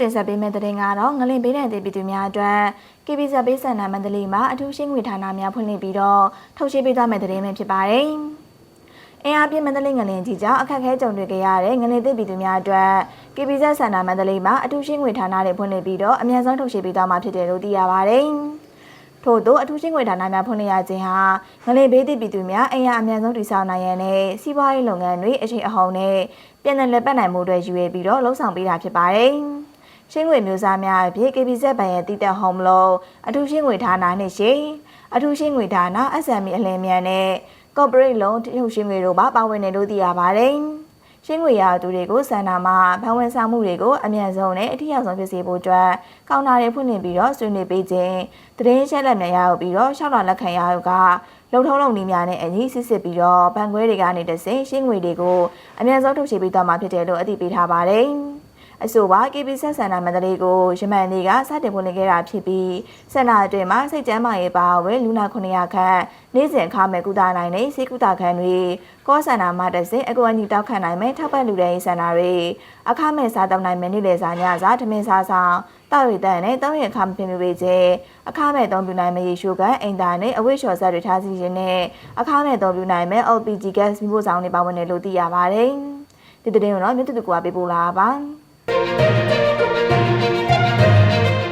တင်ဆက်ပေးမယ့်သတင်းကတော့ငလင်ပေးတဲ့ဒေပြည်သူများအတွက် KBZ ပေးဆန္ဒမန္တလေးမှာအထူးရှင်းငွေဌာနများဖွင့်လှစ်ပြီးတော့ထုတ်ရှင်းပေးသွားမယ့်သတင်းပဲဖြစ်ပါတယ်။အင်အားပြင်းမန္တလေးငလင်ကြီးကြောင့်အခက်အခဲကြုံတွေ့ကြရတဲ့ငလင်ဒေပြည်သူများအတွက် KBZ ဆန္ဒမန္တလေးမှာအထူးရှင်းငွေဌာနတွေဖွင့်လှစ်ပြီးတော့အများဆုံးထုတ်ရှင်းပေးသွားမှာဖြစ်တယ်လို့သိရပါတယ်။ထို့သောအထူးရှင်းငွေဌာနများဖွင့်လှစ်ရခြင်းဟာငလင်ဘေးသည့်ပြည်သူများအင်အားအများဆုံးတည်ဆောက်နိုင်ရန်နဲ့စီးပွားရေးလုပ်ငန်းတွေအချိန်အဟုန်နဲ့ပြည်내လက်ပတ်နိုင်မှုတွေယူရပြီးတော့လှုံ့ဆော်ပေးတာဖြစ်ပါတယ်။ ရှင်းငွေမျိုးစားများအဖြစ် KBZ ဘဏ်ရဲ့တည်တဲ့ home loan အထူးရှင်းငွေဌာနနဲ့ရှိအထူးရှင်းငွေဌာန SME အလင်းမြန်နဲ့ corporate loan ထုတ်ရှင်းငွေတို့ပါပါဝင်တယ်လို့သိရပါတယ်။ရှင်းငွေရသူတွေကိုစန္ဒာမှာဘဏ်ဝင်ဆောင်မှုတွေကိုအမြန်ဆုံးနဲ့အထူးရောက်ဆုံးဖြစ်စေဖို့အတွက်ကောင်တာတွေဖွင့်လှစ်ပြီးတော့ဆွေးနွေးပေးခြင်းတရင်ချက်လက်များရအောင်ပြီးတော့ရှောက်လာလက်ခံရအောင်ကလုံထုံးလုံနည်းများနဲ့အညီစစ်စစ်ပြီးတော့ဘဏ်ခွဲတွေကနေတဆင့်ရှင်းငွေတွေကိုအမြန်ဆုံးထုတ်ချေပေးသွားမှာဖြစ်တယ်လို့အသိပေးထားပါတယ်။ အဆိုပါ KB ဆက်ဆန္ဒမန္တလေးကိုရမန်နေကစတင်ဖွင့်လှစ်ခဲ့တာဖြစ်ပြီးဆန္ဒအတွင်းမှာစိတ်ကျမ်းမာရေးပါဝင်လူနာ900ခန့်နေ့စဉ်ခါမဲ့ကုသနိုင်တဲ့စေကုသခန်းတွေကောဆန္ဒမှာတဆင့်အကူအညီတောက်ခံနိုင်မဲ့ထောက်ပံ့လူတဲ့ဆန္ဒတွေအခမဲ့စားတောက်နိုင်မဲ့နေ့လည်စာညစာထမင်းစားဆောင်တောက်ရည်တန်နဲ့တောင်းရခါမပြင်ပေးခြင်းအခမဲ့သုံးပြနိုင်မဲ့ရေရှိုကန်အိမ်သာနဲ့အဝိရှော်ဆက်တွေထားစီခြင်းနဲ့အခမဲ့သုံးပြနိုင်မဲ့ LPG gas မိဖို့ဆောင်တွေပါဝင်တယ်လို့သိရပါတယ်ဒီတဲ့ရင်တော့မြတ်တူကူကပေးပို့လာပါ Música